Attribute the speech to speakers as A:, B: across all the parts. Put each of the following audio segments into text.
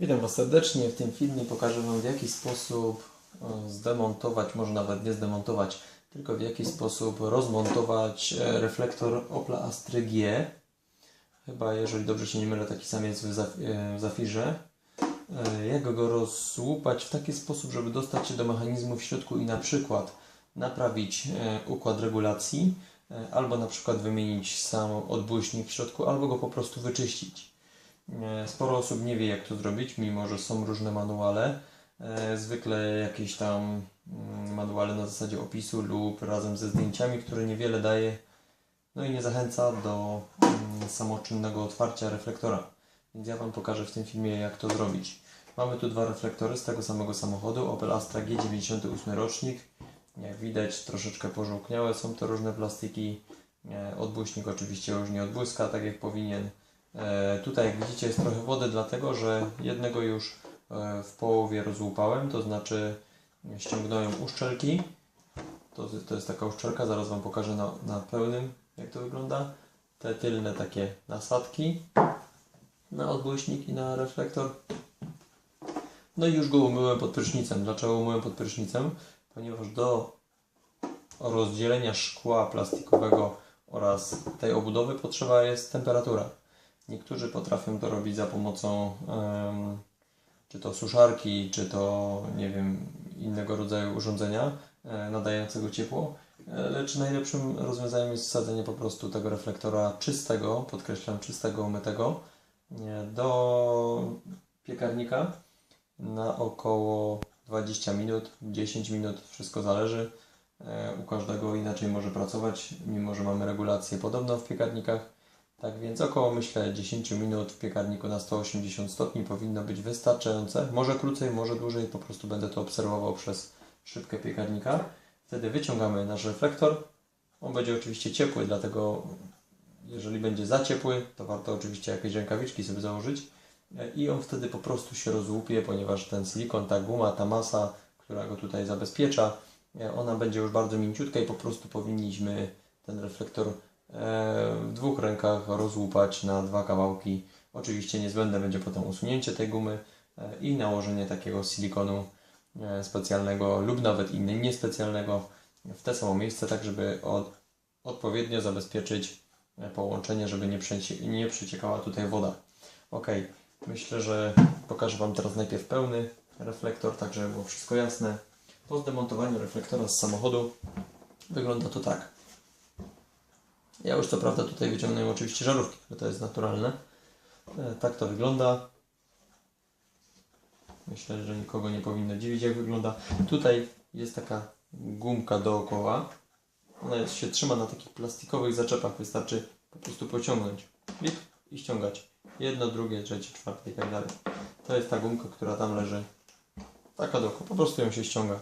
A: Witam Was serdecznie. W tym filmie pokażę Wam w jaki sposób e, zdemontować, może nawet nie zdemontować, tylko w jaki sposób rozmontować e, reflektor Opla Astra G. Chyba, jeżeli dobrze się nie mylę, taki sam jest w e, Zafirze. Jak go rozłupać w taki sposób, żeby dostać się do mechanizmu w środku i na przykład naprawić układ regulacji, albo na przykład wymienić sam odbłyśnik w środku, albo go po prostu wyczyścić. E, Sporo osób nie wie, jak to zrobić, mimo że są różne manuale. E, Zwykle jakieś tam mm, manuale na zasadzie opisu lub razem ze zdjęciami, które niewiele daje, no i nie zachęca do mm, samoczynnego otwarcia reflektora. Więc ja Wam pokażę w tym filmie, jak to zrobić. Mamy tu dwa reflektory z tego samego samochodu, Opel Astra G98 rocznik. Jak widać, troszeczkę pożółkniałe są to różne plastiki. E, Odbłyśnik oczywiście już nie odbłyska tak jak powinien. E, Tutaj jak widzicie jest trochę wody, dlatego że jednego już e, w połowie rozłupałem, to znaczy ściągnąłem uszczelki. To, to jest taka uszczelka, zaraz Wam pokażę na, na pełnym jak to wygląda. Te tylne takie nasadki na odbłyśnik i na reflektor. No i już go umyłem pod prysznicem. Dlaczego umyłem pod prysznicem? Ponieważ do rozdzielenia szkła plastikowego oraz tej obudowy potrzeba jest temperatura. Niektórzy potrafią to robić za pomocą em, czy to suszarki, czy to nie wiem, innego rodzaju urządzenia e, nadającego ciepło. E, Lecz najlepszym rozwiązaniem jest wsadzenie po prostu tego reflektora czystego, podkreślam czystego, umytego nie, do piekarnika na około 20 minut, 10 minut, wszystko zależy. E, U każdego inaczej może pracować, mimo że mamy regulację podobną w piekarnikach. Tak więc około myślę 10 minut w piekarniku na 180 stopni powinno być wystarczające. Może krócej, może dłużej, po prostu będę to obserwował przez szybkę piekarnika. Wtedy wyciągamy nasz reflektor. On będzie oczywiście ciepły, dlatego jeżeli będzie za ciepły, to warto oczywiście jakieś rękawiczki sobie założyć. I on wtedy po prostu się rozłupie, ponieważ ten silikon, ta guma, ta masa, która go tutaj zabezpiecza, ona będzie już bardzo mięciutka i po prostu powinniśmy ten reflektor w dwóch rękach rozłupać na dwa kawałki. Oczywiście niezbędne będzie potem usunięcie tej gumy e, i nałożenie takiego silikonu e, specjalnego lub nawet innej niespecjalnego w te samo miejsce, tak żeby od, odpowiednio zabezpieczyć e, połączenie, żeby nie, przecie, nie przeciekała tutaj woda. Ok, myślę, że pokażę Wam teraz najpierw pełny reflektor, tak żeby było wszystko jasne. Po zdemontowaniu reflektora z samochodu wygląda to tak. Ja już co prawda tutaj wyciągnąłem oczywiście żarówki, bo to jest naturalne. E, Tak to wygląda. Myślę, że nikogo nie powinno dziwić jak wygląda. Tutaj jest taka gumka dookoła. Ona jest, się trzyma na takich plastikowych zaczepach. Wystarczy po prostu pociągnąć. Bip i ściągać. Jedno, drugie, trzecie, czwarte i tak dalej. To jest ta gumka, która tam leży. Taka dookoła. Po prostu ją się ściąga.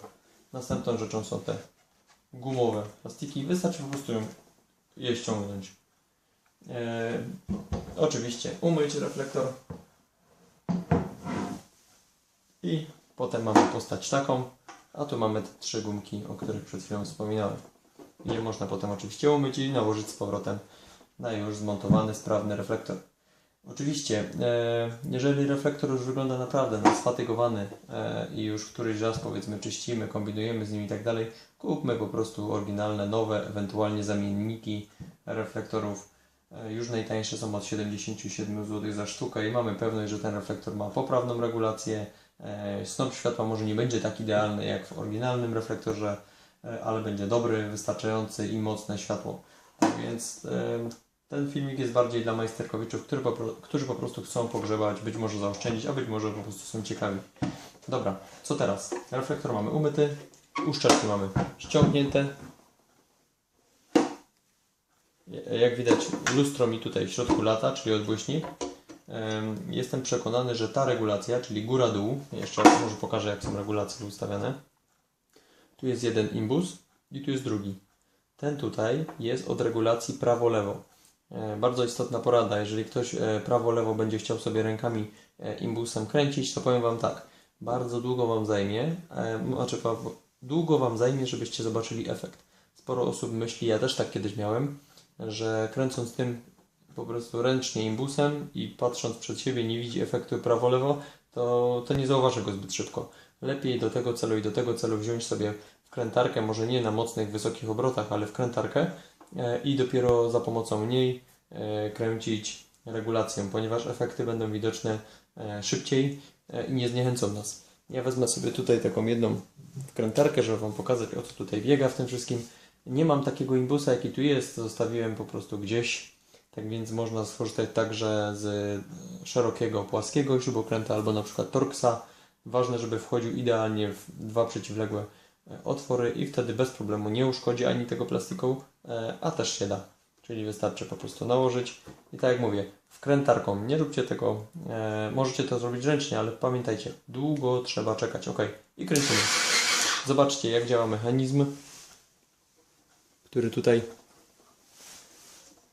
A: Następną rzeczą są te gumowe plastiki. Wystarczy po prostu ją je ściągnąć. E, oczywiście umyć reflektor i potem mamy postać taką, a tu mamy te trzy gumki, o których przed chwilą wspominałem. Je można potem oczywiście umyć i nałożyć z powrotem na już zmontowany, sprawny reflektor. Oczywiście, e, jeżeli reflektor już wygląda naprawdę na sfatygowany e, i już któryś raz powiedzmy czyścimy, kombinujemy z nim i tak dalej, kupmy po prostu oryginalne, nowe, ewentualnie zamienniki reflektorów. E, Już najtańsze są od 77 zł za sztukę i mamy pewność, że ten reflektor ma poprawną regulację. Snop światła może nie będzie tak idealny jak w oryginalnym reflektorze, ale będzie dobry, wystarczający i mocne światło. Tak więc ten filmik jest bardziej dla majsterkowiczów, którzy po, którzy po prostu chcą pogrzebać, być może zaoszczędzić, a być może po prostu są ciekawi. Dobra, co teraz? Reflektor mamy umyty, uszczelki mamy ściągnięte. Jak widać, lustro mi tutaj w środku lata, czyli odbłyśnik. Em, Jestem przekonany, że ta regulacja, czyli góra-dół, jeszcze raz może pokażę, jak są regulacje ustawiane. Tu jest jeden imbus i tu jest drugi. Ten tutaj jest od regulacji prawo-lewo. E, Bardzo istotna porada, jeżeli ktoś e, prawo-lewo będzie chciał sobie rękami e, imbusem kręcić, to powiem Wam tak, bardzo długo Wam zajmie, znaczy długo Wam zajmie, żebyście zobaczyli efekt. Sporo osób myśli, ja też tak kiedyś miałem, że kręcąc tym po prostu ręcznie imbusem i patrząc przed siebie nie widzi efektu prawo-lewo, to, to nie zauważy go zbyt szybko. Lepiej do tego celu i do tego celu wziąć sobie wkrętarkę, może nie na mocnych, wysokich obrotach, ale wkrętarkę i dopiero za pomocą niej e, kręcić regulacją, ponieważ efekty będą widoczne e, szybciej e, i nie zniechęcą nas. Ja wezmę sobie tutaj taką jedną wkrętarkę, żeby Wam pokazać o co tutaj biega w tym wszystkim. Nie mam takiego imbusa jaki tu jest, zostawiłem po prostu gdzieś, tak więc można skorzystać także z szerokiego, płaskiego śrubokręta albo na przykład Torxa. Ważne, żeby wchodził idealnie w dwa przeciwległe e, otwory i wtedy bez problemu nie uszkodzi ani tego plastiku, e, a też się da. Czyli wystarczy po prostu nałożyć i tak jak mówię, wkrętarką nie róbcie tego, e, możecie to zrobić ręcznie, ale pamiętajcie, długo trzeba czekać. Ok, i kręcimy. Zobaczcie jak działa mechanizm, który tutaj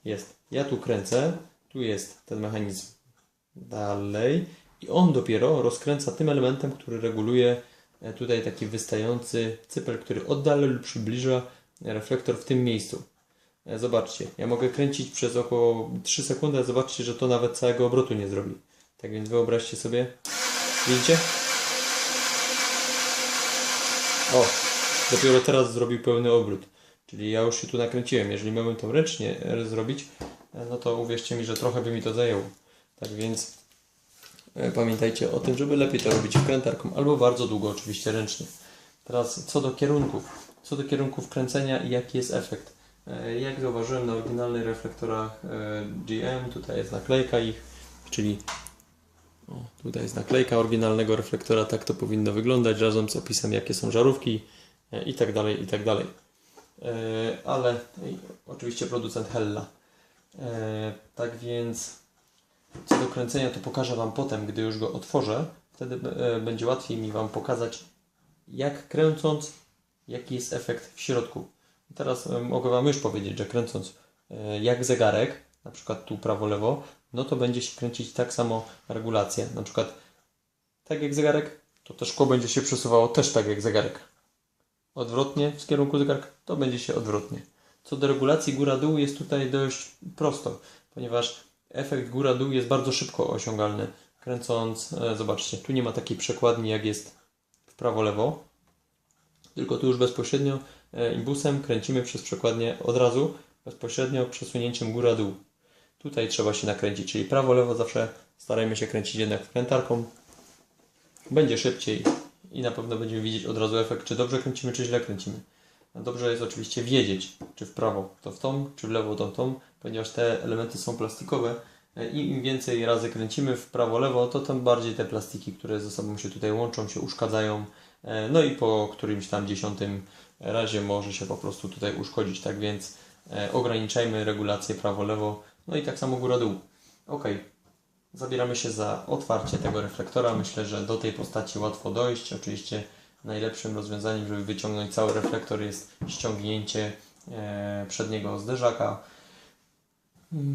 A: jest. Ja tu kręcę, tu jest ten mechanizm dalej i on dopiero rozkręca tym elementem, który reguluje tutaj taki wystający cypel, który oddala lub przybliża reflektor w tym miejscu. E, Zobaczcie, ja mogę kręcić przez około 3 sekundy, a zobaczcie, że to nawet całego obrotu nie zrobi. Tak więc wyobraźcie sobie. Widzicie? O, dopiero teraz zrobił pełny obrót. Czyli ja już się tu nakręciłem. Jeżeli miałbym to ręcznie e, zrobić, e, no to uwierzcie mi, że trochę by mi to zajęło. Tak więc e, pamiętajcie o tym, żeby lepiej to robić wkrętarką albo bardzo długo oczywiście ręcznie. Teraz co do kierunków. Co do kierunków kręcenia i jaki jest efekt. E, Jak zauważyłem na oryginalnych reflektorach e, GM, tutaj jest naklejka ich, czyli o, tutaj jest naklejka oryginalnego reflektora, tak to powinno wyglądać razem z opisem jakie są żarówki e, i tak dalej, i tak dalej. E, Ale oczywiście producent Hella. E, Tak więc co do kręcenia to pokażę Wam potem, gdy już go otworzę. Wtedy e, będzie łatwiej mi Wam pokazać jak kręcąc, jaki jest efekt w środku. Teraz e, mogę Wam już powiedzieć, że kręcąc e, jak zegarek, na przykład tu prawo-lewo, no to będzie się kręcić tak samo regulacja. Na przykład tak jak zegarek, to to szkło będzie się przesuwało też tak jak zegarek. Odwrotnie z kierunku zegarka, to będzie się odwrotnie. Co do regulacji góra-dół jest tutaj dość prosto, ponieważ efekt góra-dół jest bardzo szybko osiągalny. Kręcąc, e, zobaczcie, tu nie ma takiej przekładni jak jest w prawo-lewo, tylko tu już bezpośrednio e, imbusem kręcimy przez przekładnię od razu, bezpośrednio przesunięciem góra-dół. Tutaj trzeba się nakręcić, czyli prawo-lewo zawsze starajmy się kręcić jednak wkrętarką. Będzie szybciej i na pewno będziemy widzieć od razu efekt, czy dobrze kręcimy, czy źle kręcimy. No Dobrze jest oczywiście wiedzieć, czy w prawo to w tą, czy w lewo to w tą, ponieważ te elementy są plastikowe e, i im więcej razy kręcimy w prawo-lewo, to tym bardziej te plastiki, które ze sobą się tutaj łączą, się uszkadzają. E, No i po którymś tam dziesiątym razie może się po prostu tutaj uszkodzić. Tak więc e, ograniczajmy regulację prawo-lewo, no i tak samo góra-dół. Ok, zabieramy się za otwarcie tego reflektora. Myślę, że do tej postaci łatwo dojść. Oczywiście najlepszym rozwiązaniem, żeby wyciągnąć cały reflektor jest ściągnięcie e, przedniego zderzaka.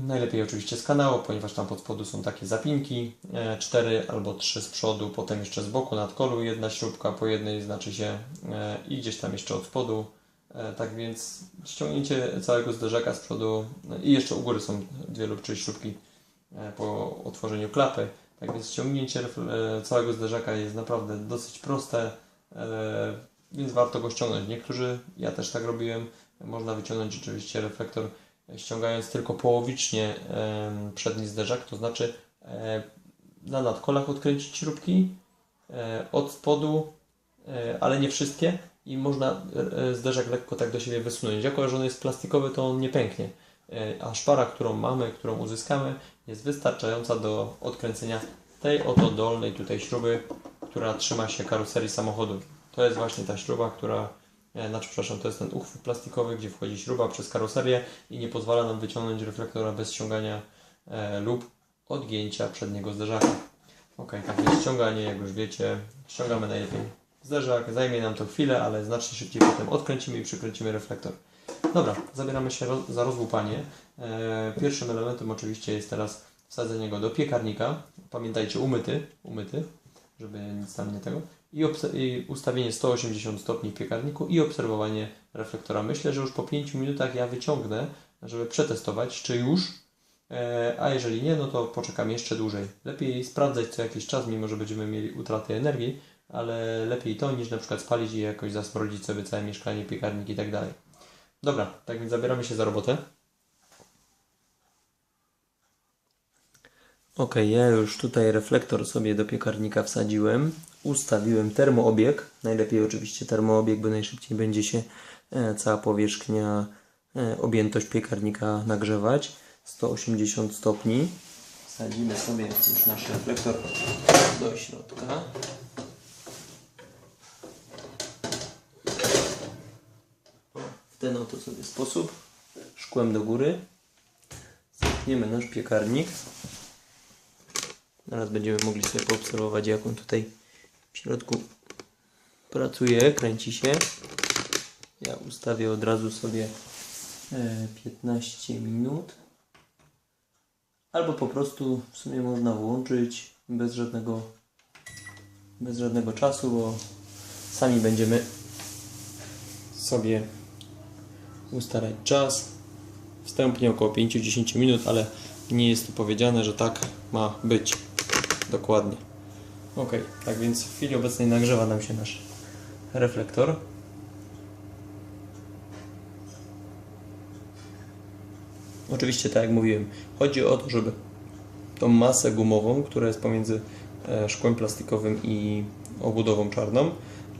A: Najlepiej oczywiście z kanału, ponieważ tam pod spodu są takie zapinki, e, cztery albo trzy z przodu, potem jeszcze z boku nad kolu jedna śrubka po jednej znaczy się e, i gdzieś tam jeszcze od spodu. E, Tak więc ściągnięcie całego zderzaka z przodu no i jeszcze u góry są dwie lub trzy śrubki e, po otworzeniu klapy. Tak więc ściągnięcie e, całego zderzaka jest naprawdę dosyć proste, e, więc warto go ściągnąć. Niektórzy, ja też tak robiłem, można wyciągnąć oczywiście reflektor e, ściągając tylko połowicznie przedni zderzak, to znaczy e, na nadkolach odkręcić śrubki e, od spodu, e, ale nie wszystkie i można e, e, zderzak lekko tak do siebie wysunąć. Jako, że on jest plastikowy, to on nie pęknie. E, A szpara, którą mamy, którą uzyskamy, jest wystarczająca do odkręcenia tej oto dolnej tutaj śruby, która trzyma się karoserii samochodu. To jest właśnie ta śruba, która, e, znaczy przepraszam, to jest ten uchwyt plastikowy, gdzie wchodzi śruba przez karoserię i nie pozwala nam wyciągnąć reflektora bez ściągania e, lub odgięcia przedniego zderzaka. Ok, tak więc ściąganie, jak już wiecie, ściągamy najlepiej zderzak, zajmie nam to chwilę, ale znacznie szybciej potem odkręcimy i przykręcimy reflektor. Dobra, zabieramy się roz, za rozłupanie. E, pierwszym elementem oczywiście jest teraz wsadzenie go do piekarnika. Pamiętajcie, umyty, umyty, żeby nic tam nie tego. I, i ustawienie 180 stopni w piekarniku i obserwowanie reflektora. Myślę, że już po 5 minutach ja wyciągnę, żeby przetestować, czy już E, A jeżeli nie, no to poczekam jeszcze dłużej. Lepiej sprawdzać co jakiś czas, mimo że będziemy mieli utratę energii, ale lepiej to niż na przykład spalić i jakoś zasmrodzić sobie całe mieszkanie, piekarnik i tak dalej. Dobra, tak więc zabieramy się za robotę. Ok, ja już tutaj reflektor sobie do piekarnika wsadziłem. Ustawiłem termoobieg. Najlepiej oczywiście termoobieg, bo najszybciej będzie się e, cała powierzchnia, e, objętość piekarnika nagrzewać. 180 stopni. Wsadzimy sobie już nasz reflektor do środka. W ten oto sobie sposób. Szkłem do góry. Zamkniemy nasz piekarnik. Teraz będziemy mogli sobie poobserwować, jak on tutaj w środku pracuje, kręci się. Ja ustawię od razu sobie e, 15 minut. Albo po prostu w sumie można włączyć bez żadnego, bez żadnego czasu, bo sami będziemy sobie ustalać czas. Wstępnie około 5-10 minut, ale nie jest tu powiedziane, że tak ma być. Dokładnie. Ok, tak więc w chwili obecnej nagrzewa nam się nasz reflektor. Oczywiście, tak jak mówiłem, chodzi o to, żeby tą masę gumową, która jest pomiędzy e, szkłem plastikowym i obudową czarną,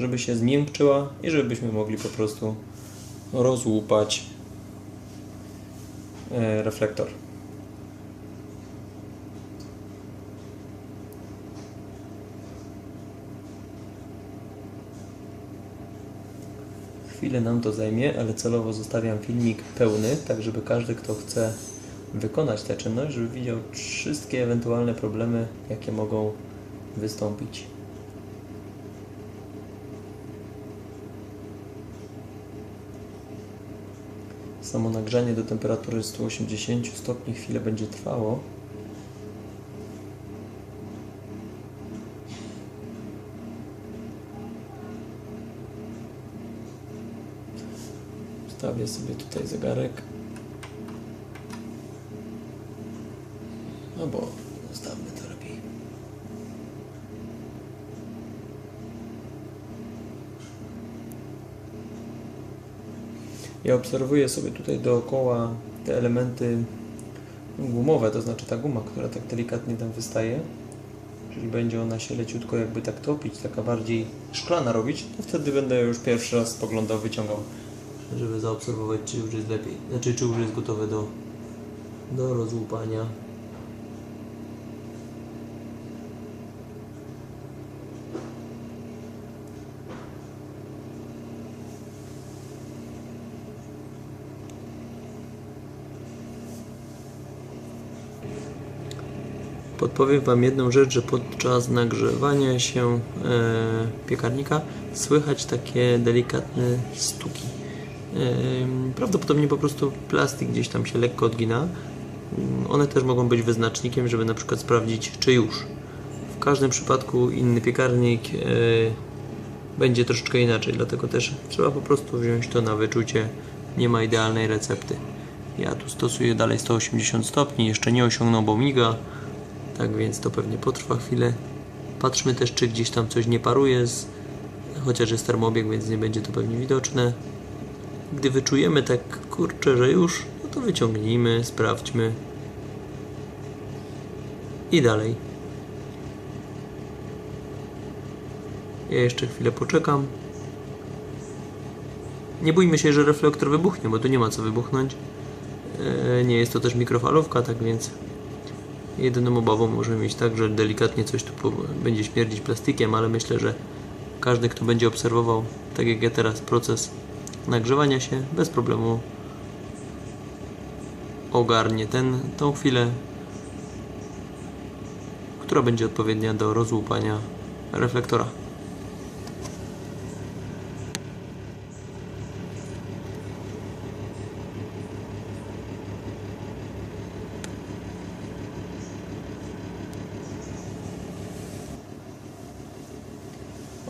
A: żeby się zmiękczyła i żebyśmy mogli po prostu rozłupać e, reflektor. Chwilę nam to zajmie, ale celowo zostawiam filmik pełny, tak żeby każdy, kto chce wykonać tę czynność, żeby widział wszystkie ewentualne problemy, jakie mogą wystąpić. Samo nagrzanie do temperatury 180 stopni chwilę będzie trwało. Wstawię sobie tutaj zegarek. No bo zostawmy to lepiej. Ja obserwuję sobie tutaj dookoła te elementy gumowe, to znaczy ta guma, która tak delikatnie tam wystaje. Jeżeli będzie ona się leciutko jakby tak topić, taka bardziej szklana robić, to wtedy będę już pierwszy raz spoglądał, wyciągał żeby zaobserwować, czy już jest lepiej, znaczy czy już jest gotowe do, do rozłupania. Podpowiem Wam jedną rzecz, że podczas nagrzewania się e, piekarnika słychać takie delikatne stuki. Prawdopodobnie po prostu plastik gdzieś tam się lekko odgina. Ym, One też mogą być wyznacznikiem, żeby na przykład sprawdzić, czy już. W każdym przypadku inny piekarnik yy, będzie troszeczkę inaczej, dlatego też trzeba po prostu wziąć to na wyczucie. Nie ma idealnej recepty. Ja tu stosuję dalej 180 stopni, jeszcze nie osiągnął, bo miga. Tak więc to pewnie potrwa chwilę. Patrzmy też, czy gdzieś tam coś nie paruje, z, chociaż jest termobieg, więc nie będzie to pewnie widoczne. Gdy wyczujemy tak kurczę, że już, no to wyciągnijmy, sprawdźmy. I dalej. Ja jeszcze chwilę poczekam. Nie bójmy się, że reflektor wybuchnie, bo tu nie ma co wybuchnąć. E, Nie jest to też mikrofalówka, tak więc jedyną obawą możemy mieć tak, że delikatnie coś tu będzie śmierdzić plastikiem, ale myślę, że każdy, kto będzie obserwował, tak jak ja teraz, proces nagrzewania się bez problemu ogarnie ten, tą chwilę, która będzie odpowiednia do rozłupania reflektora.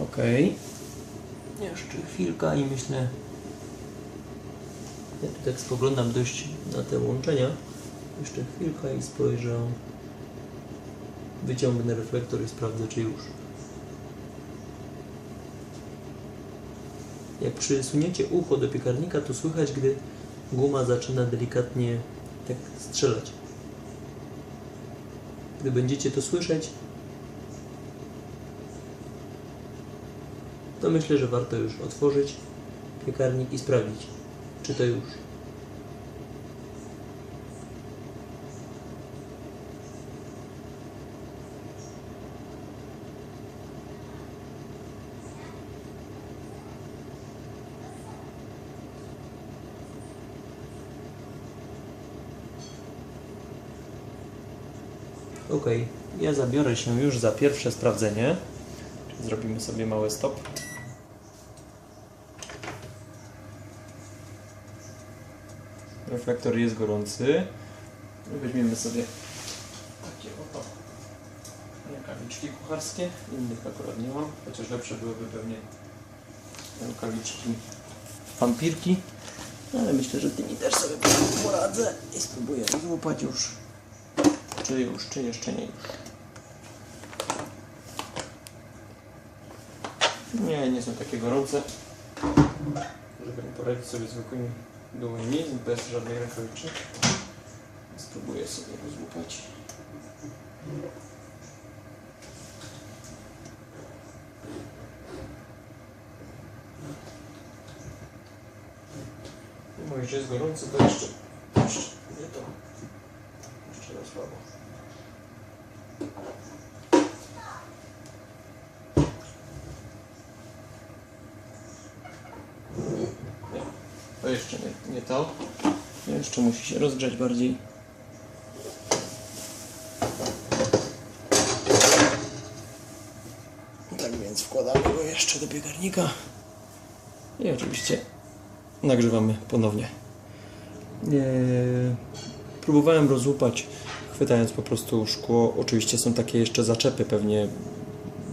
A: Ok. Jeszcze chwilka i myślę, ja tu tak spoglądam dość na te łączenia, Jeszcze chwilkę i spojrzę. Wyciągnę reflektor i sprawdzę, czy już. Jak przysuniecie ucho do piekarnika, to słychać, gdy guma zaczyna delikatnie tak strzelać. Gdy będziecie to słyszeć, to myślę, że warto już otworzyć piekarnik i sprawdzić, czy to już. Ok, ja zabiorę się już za pierwsze sprawdzenie. Zrobimy sobie mały stop. Reflektor jest gorący. Weźmiemy sobie takie oto rękawiczki kucharskie. Innych akurat nie mam, chociaż lepsze byłyby pewnie rękawiczki wampirki. Ale myślę, że tymi też sobie poradzę i spróbuję złapać już. Czy już, czy jeszcze nie już? Nie, nie są takie gorące. Żeby poradzić sobie zwykłymi dłońmi, bez żadnej rękawiczki. Spróbuję sobie rozłupać. Mimo, że jest gorąco, to jeszcze, jeszcze nie to. Jeszcze raz słabo. To jeszcze nie, nie to. Jeszcze musi się rozgrzać bardziej. Tak więc wkładamy go jeszcze do piekarnika. I oczywiście nagrzewamy ponownie. Nie, próbowałem rozłupać, chwytając po prostu szkło. Oczywiście są takie jeszcze zaczepy, pewnie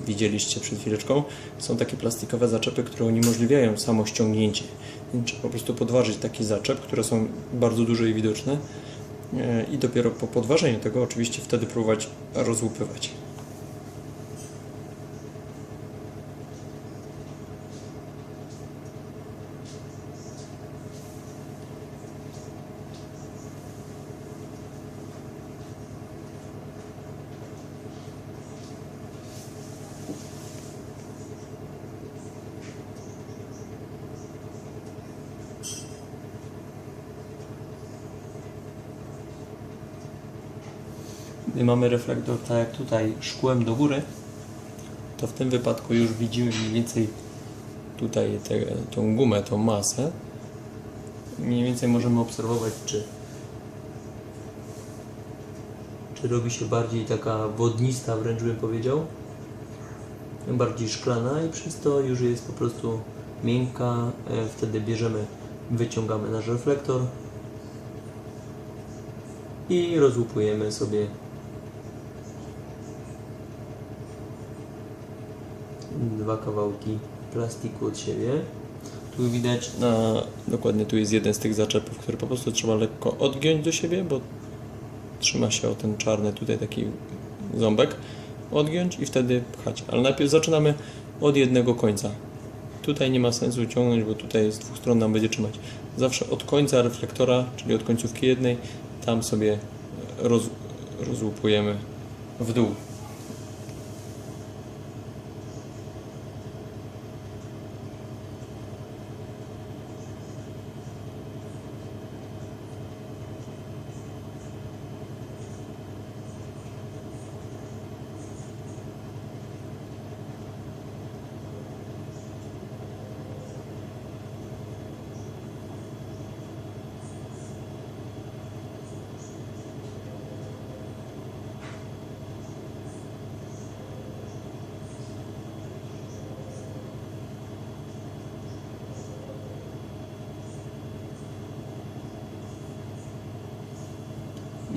A: widzieliście przed chwileczką. Są takie plastikowe zaczepy, które uniemożliwiają samo ściągnięcie. Trzeba po prostu podważyć taki zaczep, które są bardzo duże i widoczne. E, I dopiero po podważeniu tego, oczywiście wtedy próbować rozłupywać. Gdy mamy reflektor tak jak tutaj szkłem do góry, to w tym wypadku już widzimy mniej więcej tutaj tę tą gumę, tą masę. Mniej więcej możemy obserwować, czy, czy robi się bardziej taka wodnista, wręcz bym powiedział. Bardziej szklana i przez to już jest po prostu miękka. E, Wtedy bierzemy, wyciągamy nasz reflektor i rozłupujemy sobie dwa kawałki plastiku od siebie. Tu widać, na, dokładnie tu jest jeden z tych zaczepów, który po prostu trzeba lekko odgiąć do siebie, bo trzyma się o ten czarny tutaj taki ząbek. Odgiąć i wtedy pchać. Ale najpierw zaczynamy od jednego końca. Tutaj nie ma sensu ciągnąć, bo tutaj z dwóch stron nam będzie trzymać. Zawsze od końca reflektora, czyli od końcówki jednej, tam sobie roz, rozłupujemy w dół.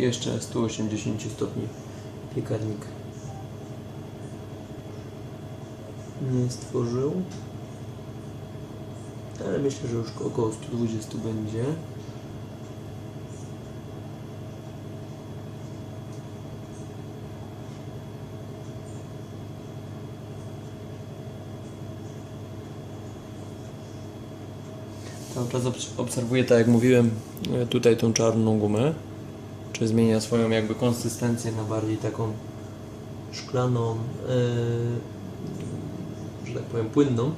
A: jeszcze 180 stopni. Piekarnik nie stworzył ale myślę, że już około 120 będzie. Cały czas obserwuję, tak jak mówiłem, e, tutaj tą czarną gumę. Czy zmienia swoją jakby konsystencję na bardziej taką szklaną, e, że tak powiem, płynną.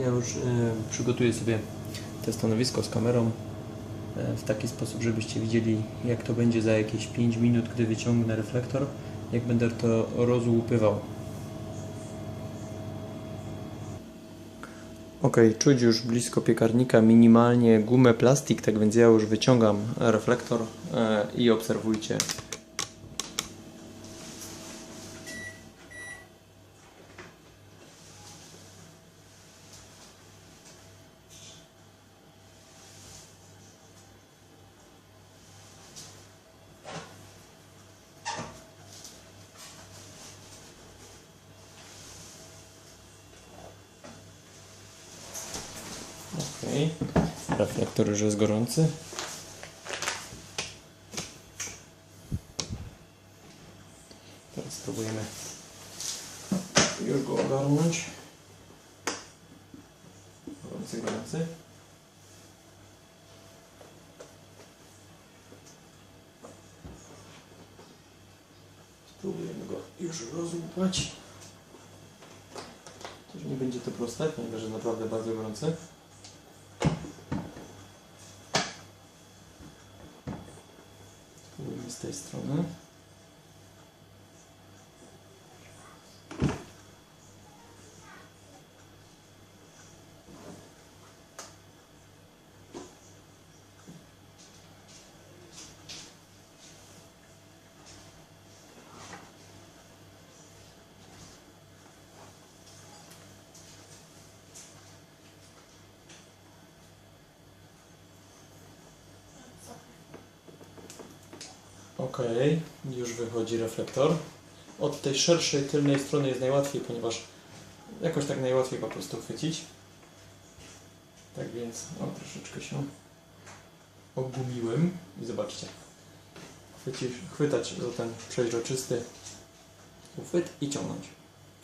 A: Ja już e, przygotuję sobie te stanowisko z kamerą e, w taki sposób, żebyście widzieli jak to będzie za jakieś 5 minut, gdy wyciągnę reflektor, jak będę to rozłupywał. Ok, czuć już blisko piekarnika minimalnie gumę plastik, tak więc ja już wyciągam reflektor e, i obserwujcie. Ok, reflektor już jest gorący. Teraz spróbujemy już go ogarnąć. Gorący, gorący. Spróbujemy go już rozłupać. Też nie będzie to proste, ponieważ naprawdę bardzo gorący. Spróbujmy z tej strony. Ok, już wychodzi reflektor. Od tej szerszej tylnej strony jest najłatwiej, ponieważ jakoś tak najłatwiej po prostu chwycić. Tak więc, o troszeczkę się ogumiłem i zobaczcie. Chwycisz, chwytać za ten przeźroczysty uchwyt i ciągnąć.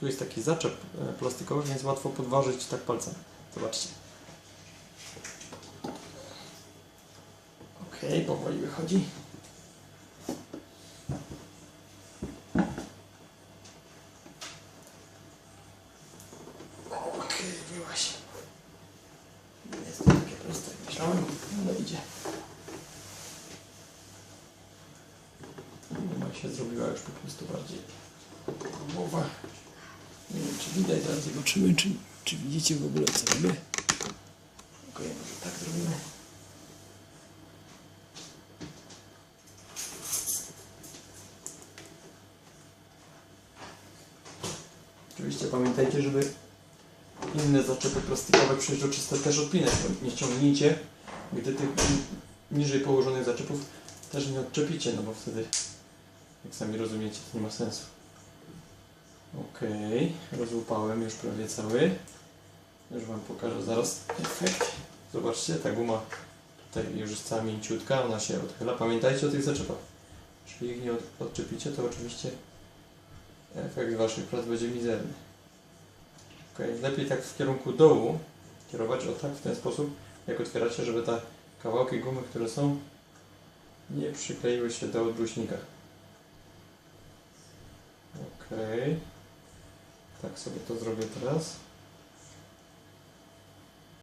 A: Tu jest taki zaczep e, plastikowy, więc łatwo podważyć tak palcem. Zobaczcie. Ok, powoli wychodzi. Okej, byłaś. Nie jest to takie proste, jak myślałem, ale idzie. Guma się zrobiła już po prostu bardziej głowa. Nie wiem, czy widać, zaraz zobaczymy, czy, w ogóle, co robię. Okej, może tak zrobimy. Oczywiście pamiętajcie, żeby inne zaczepy plastikowe przeźroczyste też odpinać, nie ściągnijcie, gdy tych niżej położonych zaczepów też nie odczepicie, no bo wtedy, jak sami rozumiecie, to nie ma sensu. Ok, rozłupałem już prawie cały. Już Wam pokażę zaraz efekt. Zobaczcie, ta guma tutaj już jest cała mięciutka, ona się odchyla. Pamiętajcie o tych zaczepach. Jeśli ich nie od, odczepicie, to oczywiście efekt Waszych prac będzie mizerny. Ok, lepiej tak w kierunku dołu kierować, o tak, w ten sposób, jak otwieracie, żeby te kawałki gumy, które są, nie przykleiły się do odbruśnika. Ok, tak sobie to zrobię teraz.